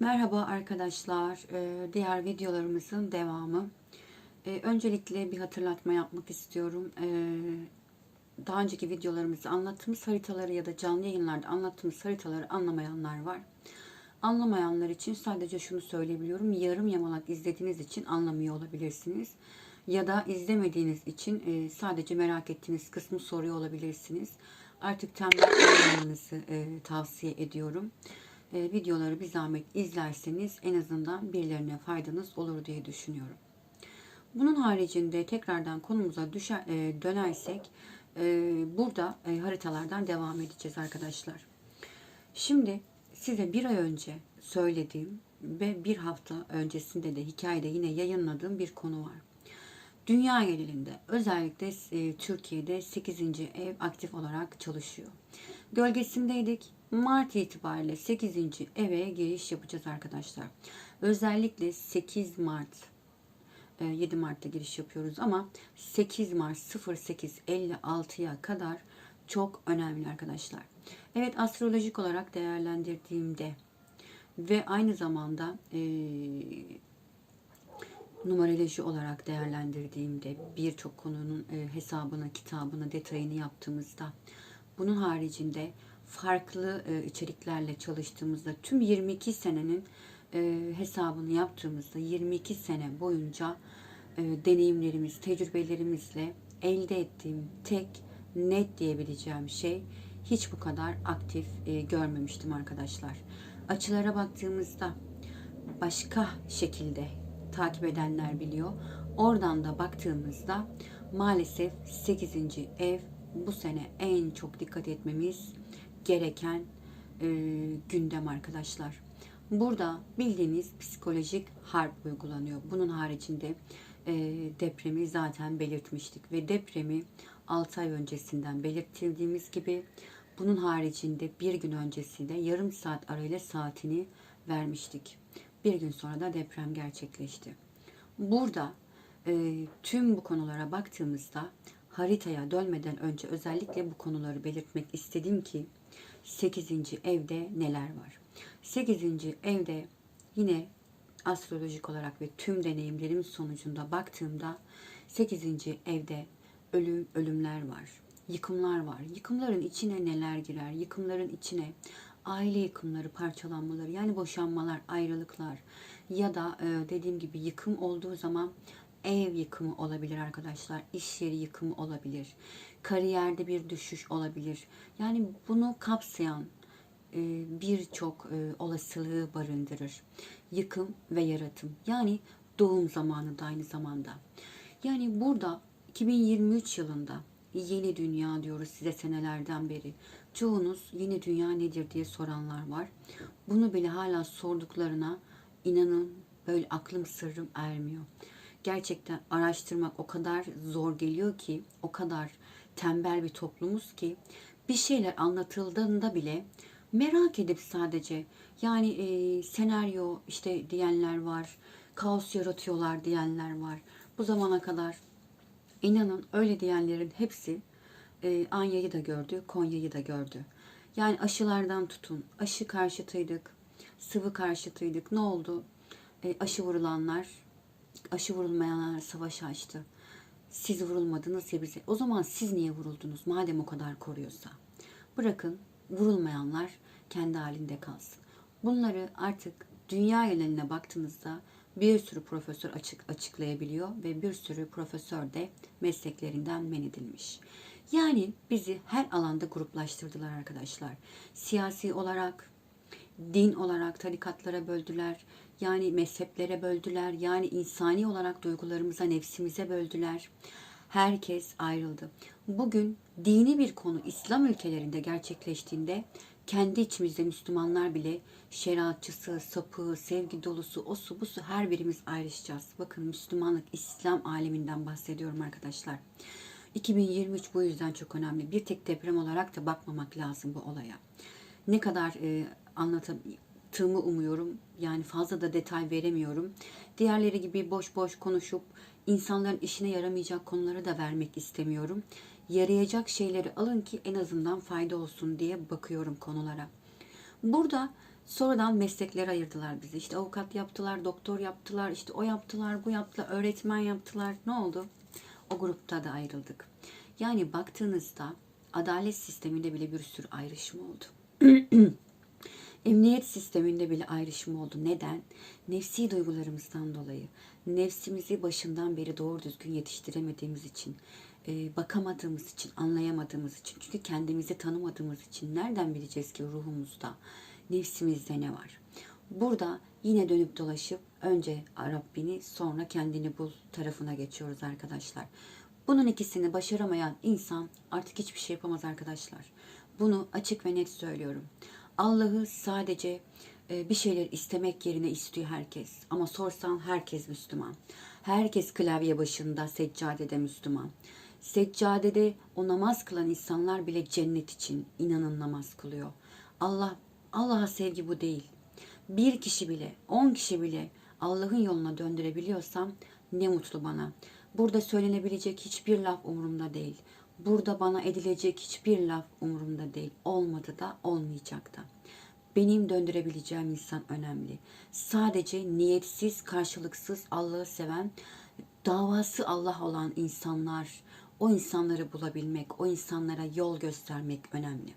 Merhaba arkadaşlar. Ee, Diğer videolarımızın devamı. Ee, Öncelikle bir hatırlatma yapmak istiyorum. Ee, Daha önceki videolarımızda anlattığımız haritaları ya da canlı yayınlarda anlattığımız haritaları anlamayanlar var. Anlamayanlar için sadece şunu söyleyebiliyorum. Yarım yamalak izlediğiniz için anlamıyor olabilirsiniz. Ya da izlemediğiniz için e, sadece merak ettiğiniz kısmı soruyor olabilirsiniz. Artık tembel olmamanızı e, tavsiye ediyorum e, videoları bir zahmet izlerseniz en azından birilerine faydanız olur diye düşünüyorum. Bunun haricinde tekrardan konumuza düşer, e, dönersek e, burada e, haritalardan devam edeceğiz arkadaşlar. Şimdi size bir ay önce söylediğim ve bir hafta öncesinde de hikayede yine yayınladığım bir konu var. Dünya genelinde özellikle e, Türkiye'de 8. ev aktif olarak çalışıyor. Gölgesindeydik. Mart itibariyle 8. eve giriş yapacağız arkadaşlar. Özellikle 8 Mart 7 Mart'ta giriş yapıyoruz ama 8 Mart 08.56'ya kadar çok önemli arkadaşlar. Evet astrolojik olarak değerlendirdiğimde ve aynı zamanda e, numaroloji olarak değerlendirdiğimde birçok konunun e, hesabını, kitabını, detayını yaptığımızda bunun haricinde farklı e, içeriklerle çalıştığımızda tüm 22 senenin e, hesabını yaptığımızda 22 sene boyunca e, deneyimlerimiz, tecrübelerimizle elde ettiğim tek net diyebileceğim şey hiç bu kadar aktif e, görmemiştim arkadaşlar. Açılara baktığımızda başka şekilde takip edenler biliyor. Oradan da baktığımızda maalesef 8. ev bu sene en çok dikkat etmemiz gereken e, gündem arkadaşlar. Burada bildiğiniz psikolojik harp uygulanıyor. Bunun haricinde e, depremi zaten belirtmiştik ve depremi 6 ay öncesinden belirtildiğimiz gibi bunun haricinde bir gün öncesinde yarım saat arayla saatini vermiştik. Bir gün sonra da deprem gerçekleşti. Burada e, tüm bu konulara baktığımızda haritaya dönmeden önce özellikle bu konuları belirtmek istedim ki 8. evde neler var? 8. evde yine astrolojik olarak ve tüm deneyimlerim sonucunda baktığımda 8. evde ölüm ölümler var. Yıkımlar var. Yıkımların içine neler girer? Yıkımların içine aile yıkımları, parçalanmaları yani boşanmalar, ayrılıklar ya da e, dediğim gibi yıkım olduğu zaman ev yıkımı olabilir arkadaşlar. iş yeri yıkımı olabilir. Kariyerde bir düşüş olabilir. Yani bunu kapsayan e, birçok e, olasılığı barındırır. Yıkım ve yaratım. Yani doğum zamanı da aynı zamanda. Yani burada 2023 yılında yeni dünya diyoruz size senelerden beri. Çoğunuz yeni dünya nedir diye soranlar var. Bunu bile hala sorduklarına inanın böyle aklım sırrım ermiyor. Gerçekten araştırmak o kadar zor geliyor ki, o kadar tembel bir toplumuz ki bir şeyler anlatıldığında bile merak edip sadece yani e, senaryo işte diyenler var, kaos yaratıyorlar diyenler var. Bu zamana kadar inanın öyle diyenlerin hepsi e, Anya'yı da gördü, Konya'yı da gördü. Yani aşılardan tutun, aşı karşıtıydık, sıvı karşıtıydık. Ne oldu? E, aşı vurulanlar, aşı vurulmayanlar savaş açtı. Siz vurulmadınız ya bize. O zaman siz niye vuruldunuz madem o kadar koruyorsa? Bırakın vurulmayanlar kendi halinde kalsın. Bunları artık dünya geneline baktığınızda bir sürü profesör açık açıklayabiliyor ve bir sürü profesör de mesleklerinden men edilmiş. Yani bizi her alanda gruplaştırdılar arkadaşlar. Siyasi olarak, din olarak tarikatlara böldüler. Yani mezheplere böldüler. Yani insani olarak duygularımıza, nefsimize böldüler. Herkes ayrıldı. Bugün dini bir konu İslam ülkelerinde gerçekleştiğinde kendi içimizde Müslümanlar bile şeriatçısı, sapı, sevgi dolusu, o su bu su her birimiz ayrışacağız. Bakın Müslümanlık, İslam aleminden bahsediyorum arkadaşlar. 2023 bu yüzden çok önemli. Bir tek deprem olarak da bakmamak lazım bu olaya. Ne kadar e, anlattığımı umuyorum. Yani fazla da detay veremiyorum. Diğerleri gibi boş boş konuşup insanların işine yaramayacak konuları da vermek istemiyorum. Yarayacak şeyleri alın ki en azından fayda olsun diye bakıyorum konulara. Burada Sonradan mesleklere ayırdılar bizi. İşte avukat yaptılar, doktor yaptılar, işte o yaptılar, bu yaptılar, öğretmen yaptılar. Ne oldu? O grupta da ayrıldık. Yani baktığınızda adalet sisteminde bile bir sürü ayrışma oldu. Emniyet sisteminde bile ayrışma oldu. Neden? Nefsi duygularımızdan dolayı. Nefsimizi başından beri doğru düzgün yetiştiremediğimiz için, e, bakamadığımız için, anlayamadığımız için. Çünkü kendimizi tanımadığımız için nereden bileceğiz ki ruhumuzda, nefsimizde ne var? Burada yine dönüp dolaşıp önce Rabbini sonra kendini bul tarafına geçiyoruz arkadaşlar. Bunun ikisini başaramayan insan artık hiçbir şey yapamaz arkadaşlar. Bunu açık ve net söylüyorum. Allah'ı sadece e, bir şeyler istemek yerine istiyor herkes. Ama sorsan herkes Müslüman. Herkes klavye başında seccadede Müslüman. Seccadede o namaz kılan insanlar bile cennet için inanın namaz kılıyor. Allah Allah'a sevgi bu değil. Bir kişi bile, on kişi bile Allah'ın yoluna döndürebiliyorsam ne mutlu bana. Burada söylenebilecek hiçbir laf umurumda değil. Burada bana edilecek hiçbir laf umurumda değil. Olmadı da olmayacak da. Benim döndürebileceğim insan önemli. Sadece niyetsiz, karşılıksız Allah'ı seven, davası Allah olan insanlar, o insanları bulabilmek, o insanlara yol göstermek önemli.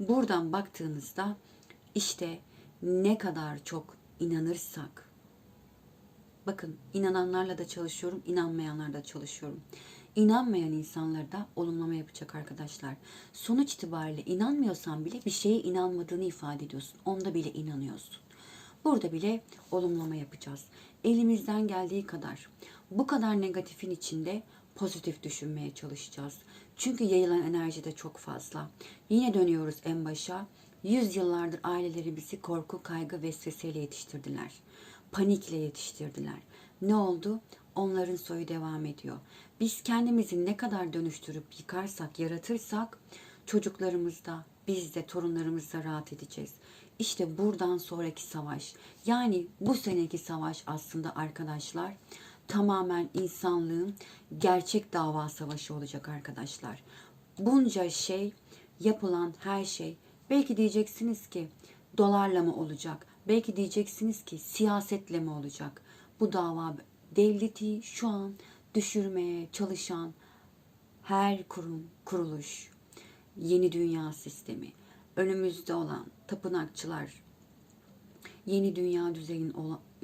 Buradan baktığınızda işte ne kadar çok inanırsak, bakın inananlarla da çalışıyorum, inanmayanlarla da çalışıyorum. İnanmayan insanlar da olumlama yapacak arkadaşlar. Sonuç itibariyle inanmıyorsan bile bir şeye inanmadığını ifade ediyorsun. Onda bile inanıyorsun. Burada bile olumlama yapacağız. Elimizden geldiği kadar bu kadar negatifin içinde pozitif düşünmeye çalışacağız. Çünkü yayılan enerji de çok fazla. Yine dönüyoruz en başa. Yüzyıllardır aileleri bizi korku, kaygı, vesveseyle yetiştirdiler. Panikle yetiştirdiler. Ne oldu? Onların soyu devam ediyor. Biz kendimizi ne kadar dönüştürüp yıkarsak, yaratırsak çocuklarımız da, biz de, torunlarımız da rahat edeceğiz. İşte buradan sonraki savaş. Yani bu seneki savaş aslında arkadaşlar tamamen insanlığın gerçek dava savaşı olacak arkadaşlar. Bunca şey, yapılan her şey belki diyeceksiniz ki dolarla mı olacak? Belki diyeceksiniz ki siyasetle mi olacak? Bu dava devleti şu an düşürmeye çalışan her kurum, kuruluş, yeni dünya sistemi, önümüzde olan tapınakçılar, yeni dünya düzeyinin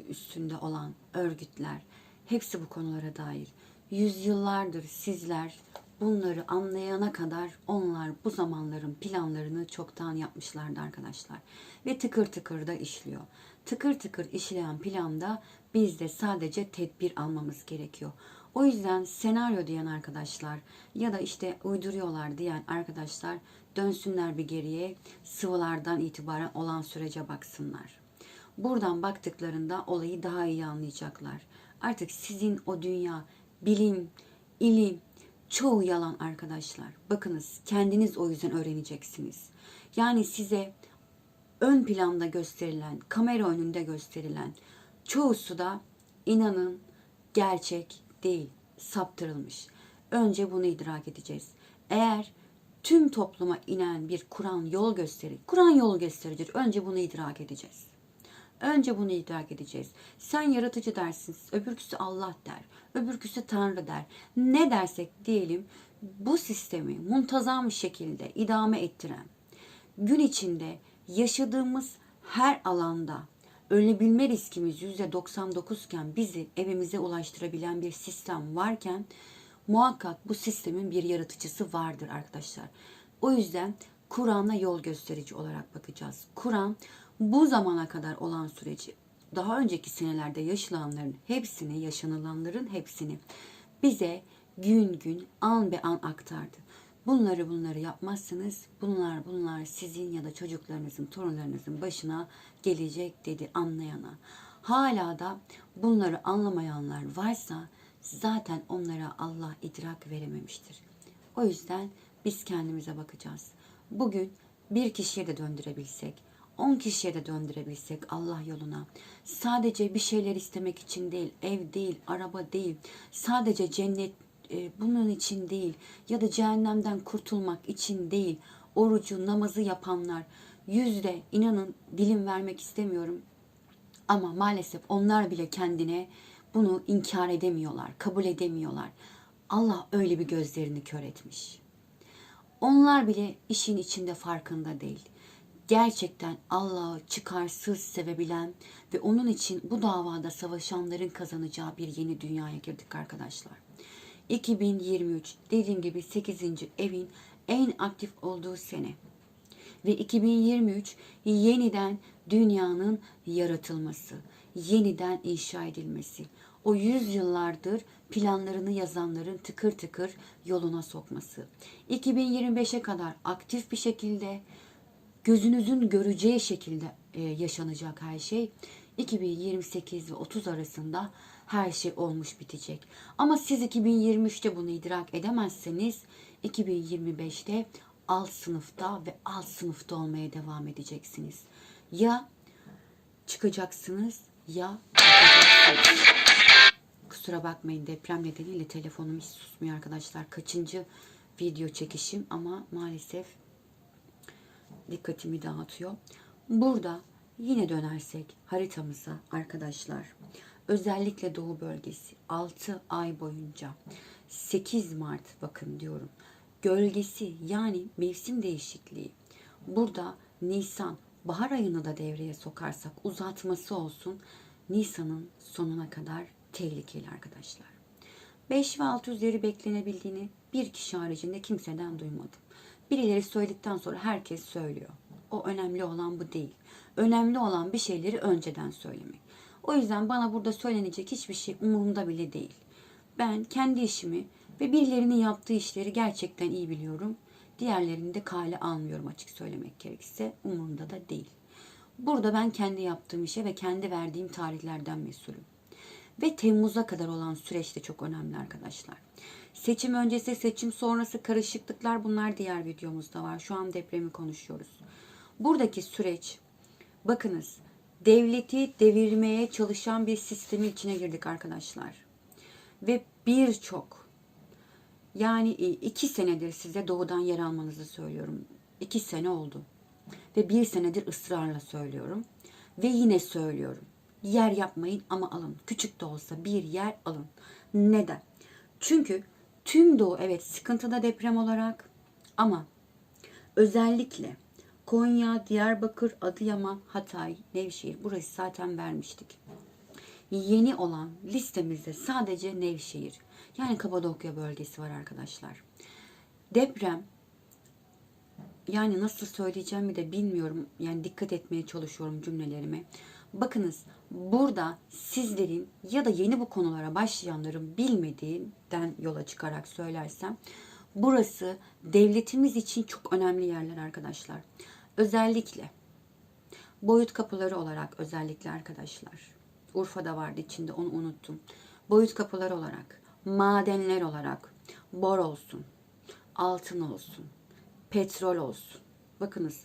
üstünde olan örgütler, hepsi bu konulara dair. Yüzyıllardır sizler bunları anlayana kadar onlar bu zamanların planlarını çoktan yapmışlardı arkadaşlar. Ve tıkır tıkır da işliyor. Tıkır tıkır işleyen planda biz de sadece tedbir almamız gerekiyor. O yüzden senaryo diyen arkadaşlar ya da işte uyduruyorlar diyen arkadaşlar dönsünler bir geriye sıvılardan itibaren olan sürece baksınlar. Buradan baktıklarında olayı daha iyi anlayacaklar. Artık sizin o dünya, bilim, ilim çoğu yalan arkadaşlar. Bakınız kendiniz o yüzden öğreneceksiniz. Yani size ön planda gösterilen, kamera önünde gösterilen çoğusu da inanın gerçek değil, saptırılmış. Önce bunu idrak edeceğiz. Eğer tüm topluma inen bir Kur'an yol gösterir, Kur'an yol gösterici. Önce bunu idrak edeceğiz. Önce bunu idrak edeceğiz. Sen yaratıcı dersin, öbürküsü Allah der, öbürküsü Tanrı der. Ne dersek diyelim bu sistemi muntazam şekilde idame ettiren, gün içinde yaşadığımız her alanda ölebilme riskimiz %99 iken bizi evimize ulaştırabilen bir sistem varken muhakkak bu sistemin bir yaratıcısı vardır arkadaşlar. O yüzden Kur'an'a yol gösterici olarak bakacağız. Kur'an bu zamana kadar olan süreci daha önceki senelerde yaşananların hepsini, yaşanılanların hepsini bize gün gün an be an aktardı. Bunları bunları yapmazsınız. Bunlar bunlar sizin ya da çocuklarınızın, torunlarınızın başına gelecek dedi anlayana. Hala da bunları anlamayanlar varsa zaten onlara Allah idrak verememiştir. O yüzden biz kendimize bakacağız. Bugün bir kişiye de döndürebilsek, on kişiye de döndürebilsek Allah yoluna. Sadece bir şeyler istemek için değil, ev değil, araba değil, sadece cennet e, bunun için değil ya da cehennemden kurtulmak için değil. Orucu, namazı yapanlar, yüzde inanın dilim vermek istemiyorum. Ama maalesef onlar bile kendine bunu inkar edemiyorlar, kabul edemiyorlar. Allah öyle bir gözlerini kör etmiş. Onlar bile işin içinde farkında değil. Gerçekten Allah'ı çıkarsız sevebilen ve onun için bu davada savaşanların kazanacağı bir yeni dünyaya girdik arkadaşlar. 2023 dediğim gibi 8. evin en aktif olduğu sene. Ve 2023 yeniden dünyanın yaratılması, yeniden inşa edilmesi. O yüzyıllardır planlarını yazanların tıkır tıkır yoluna sokması. 2025'e kadar aktif bir şekilde gözünüzün göreceği şekilde e, yaşanacak her şey. 2028 ve 30 arasında her şey olmuş bitecek. Ama siz 2023'te bunu idrak edemezseniz 2025'te alt sınıfta ve alt sınıfta olmaya devam edeceksiniz. Ya çıkacaksınız ya batacaksınız. Kusura bakmayın deprem nedeniyle telefonum hiç susmuyor arkadaşlar. Kaçıncı video çekişim ama maalesef dikkatimi dağıtıyor. Burada yine dönersek haritamıza arkadaşlar özellikle doğu bölgesi 6 ay boyunca 8 Mart bakın diyorum gölgesi yani mevsim değişikliği burada Nisan bahar ayını da devreye sokarsak uzatması olsun Nisan'ın sonuna kadar tehlikeli arkadaşlar. 5 ve 6 üzeri beklenebildiğini bir kişi haricinde kimseden duymadım. Birileri söyledikten sonra herkes söylüyor. O önemli olan bu değil. Önemli olan bir şeyleri önceden söylemek. O yüzden bana burada söylenecek hiçbir şey umurumda bile değil. Ben kendi işimi ve birilerinin yaptığı işleri gerçekten iyi biliyorum. Diğerlerini de kale almıyorum açık söylemek gerekirse. Umurumda da değil. Burada ben kendi yaptığım işe ve kendi verdiğim tarihlerden mesulüm. Ve Temmuz'a kadar olan süreç de çok önemli arkadaşlar. Seçim öncesi, seçim sonrası karışıklıklar bunlar diğer videomuzda var. Şu an depremi konuşuyoruz. Buradaki süreç bakınız devleti devirmeye çalışan bir sistemin içine girdik arkadaşlar. Ve birçok yani iki senedir size doğudan yer almanızı söylüyorum. İki sene oldu. Ve bir senedir ısrarla söylüyorum. Ve yine söylüyorum. Yer yapmayın ama alın. Küçük de olsa bir yer alın. Neden? Çünkü tüm doğu evet sıkıntıda deprem olarak ama özellikle Konya, Diyarbakır, Adıyaman, Hatay, Nevşehir burası zaten vermiştik. Yeni olan listemizde sadece Nevşehir yani Kapadokya bölgesi var arkadaşlar. Deprem yani nasıl söyleyeceğimi de bilmiyorum. Yani dikkat etmeye çalışıyorum cümlelerime. Bakınız burada sizlerin ya da yeni bu konulara başlayanların bilmediğinden yola çıkarak söylersem burası devletimiz için çok önemli yerler arkadaşlar. Özellikle boyut kapıları olarak özellikle arkadaşlar. Urfa'da vardı içinde onu unuttum. Boyut kapıları olarak, madenler olarak, bor olsun, altın olsun, petrol olsun. Bakınız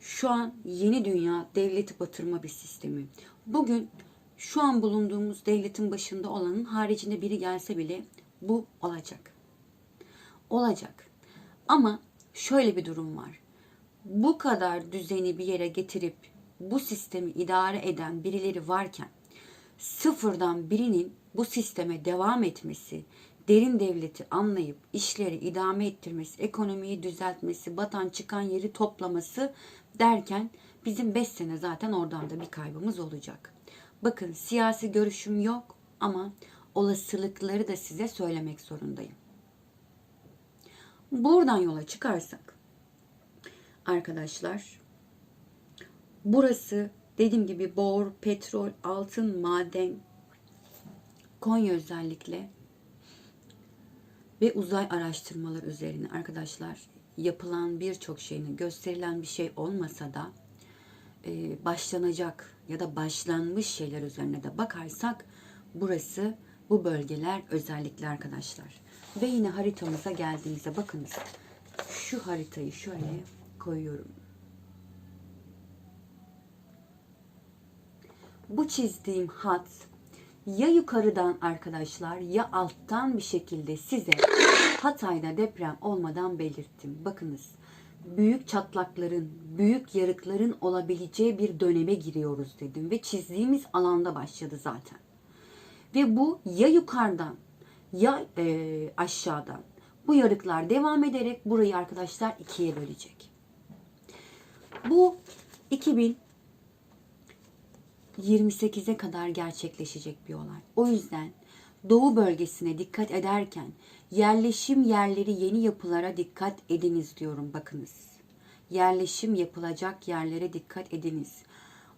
şu an yeni dünya devleti batırma bir sistemi. Bugün şu an bulunduğumuz devletin başında olanın haricinde biri gelse bile bu olacak. Olacak. Ama şöyle bir durum var. Bu kadar düzeni bir yere getirip bu sistemi idare eden birileri varken sıfırdan birinin bu sisteme devam etmesi, derin devleti anlayıp işleri idame ettirmesi, ekonomiyi düzeltmesi, batan çıkan yeri toplaması derken bizim 5 sene zaten oradan da bir kaybımız olacak. Bakın siyasi görüşüm yok ama olasılıkları da size söylemek zorundayım. Buradan yola çıkarsak arkadaşlar burası dediğim gibi bor, petrol, altın, maden, Konya özellikle ve uzay araştırmaları üzerine arkadaşlar yapılan birçok şeyini gösterilen bir şey olmasa da e, başlanacak ya da başlanmış şeyler üzerine de bakarsak burası bu bölgeler özellikle arkadaşlar. Ve yine haritamıza geldiğimizde bakınız şu haritayı şöyle koyuyorum. Bu çizdiğim hat ya yukarıdan arkadaşlar ya alttan bir şekilde size Hatay'da deprem olmadan belirttim. Bakınız büyük çatlakların, büyük yarıkların olabileceği bir döneme giriyoruz dedim ve çizdiğimiz alanda başladı zaten. Ve bu ya yukarıdan ya e, aşağıdan bu yarıklar devam ederek burayı arkadaşlar ikiye bölecek. Bu 2028'e kadar gerçekleşecek bir olay. O yüzden doğu bölgesine dikkat ederken yerleşim yerleri yeni yapılara dikkat ediniz diyorum bakınız. Yerleşim yapılacak yerlere dikkat ediniz.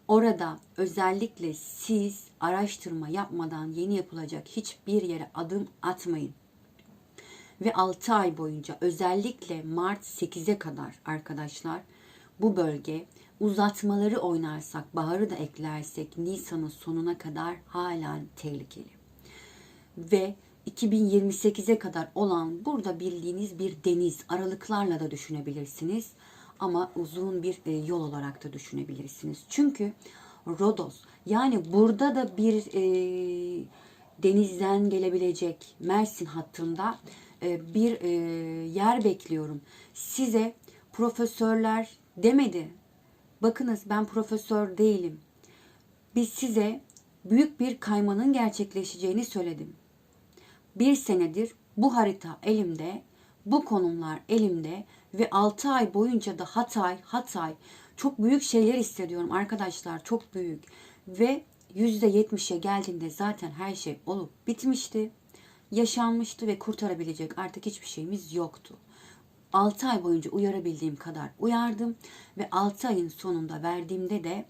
Orada özellikle siz araştırma yapmadan yeni yapılacak hiçbir yere adım atmayın. Ve 6 ay boyunca özellikle Mart 8'e kadar arkadaşlar bu bölge uzatmaları oynarsak, baharı da eklersek Nisan'ın sonuna kadar halen tehlikeli. Ve 2028'e kadar olan burada bildiğiniz bir deniz aralıklarla da düşünebilirsiniz ama uzun bir e, yol olarak da düşünebilirsiniz. Çünkü Rodos yani burada da bir e, denizden gelebilecek Mersin hattında e, bir e, yer bekliyorum. Size profesörler demedi. Bakınız ben profesör değilim. Biz size büyük bir kaymanın gerçekleşeceğini söyledim. Bir senedir bu harita elimde, bu konumlar elimde ve 6 ay boyunca da Hatay, Hatay çok büyük şeyler hissediyorum arkadaşlar çok büyük ve %70'e geldiğinde zaten her şey olup bitmişti. Yaşanmıştı ve kurtarabilecek artık hiçbir şeyimiz yoktu. 6 ay boyunca uyarabildiğim kadar uyardım ve 6 ayın sonunda verdiğimde de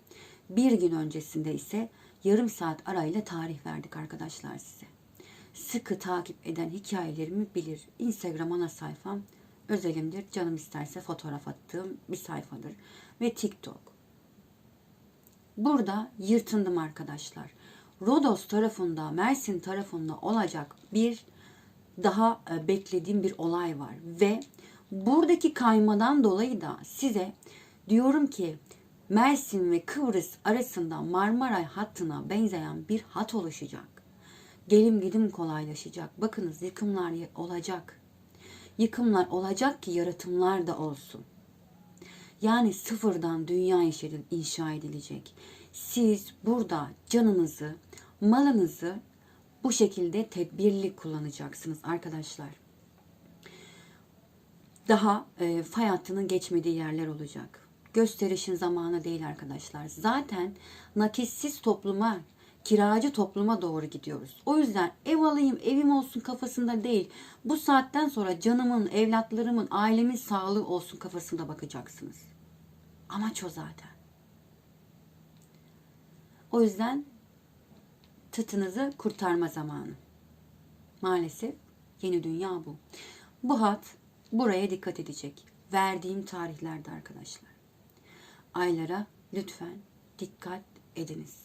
bir gün öncesinde ise yarım saat arayla tarih verdik arkadaşlar size. Sıkı takip eden hikayelerimi bilir. Instagram ana sayfam özelimdir. Canım isterse fotoğraf attığım bir sayfadır. Ve TikTok. Burada yırtındım arkadaşlar. Rodos tarafında, Mersin tarafında olacak bir daha e, beklediğim bir olay var ve buradaki kaymadan dolayı da size diyorum ki Mersin ve Kıbrıs arasında Marmaray hattına benzeyen bir hat oluşacak. Gelim gidim kolaylaşacak. Bakınız yıkımlar olacak. Yıkımlar olacak ki yaratımlar da olsun. Yani sıfırdan dünya inşa edilecek. Siz burada canınızı, malınızı bu şekilde tedbirli kullanacaksınız arkadaşlar. Daha e, fay hattının geçmediği yerler olacak. Gösterişin zamanı değil arkadaşlar. Zaten nakissiz topluma, kiracı topluma doğru gidiyoruz. O yüzden ev alayım, evim olsun kafasında değil. Bu saatten sonra canımın, evlatlarımın, ailemin sağlığı olsun kafasında bakacaksınız. Amaç o zaten. O yüzden tıtınızı kurtarma zamanı. Maalesef yeni dünya bu. Bu hat Buraya dikkat edecek. Verdiğim tarihlerde arkadaşlar. Aylara lütfen dikkat ediniz.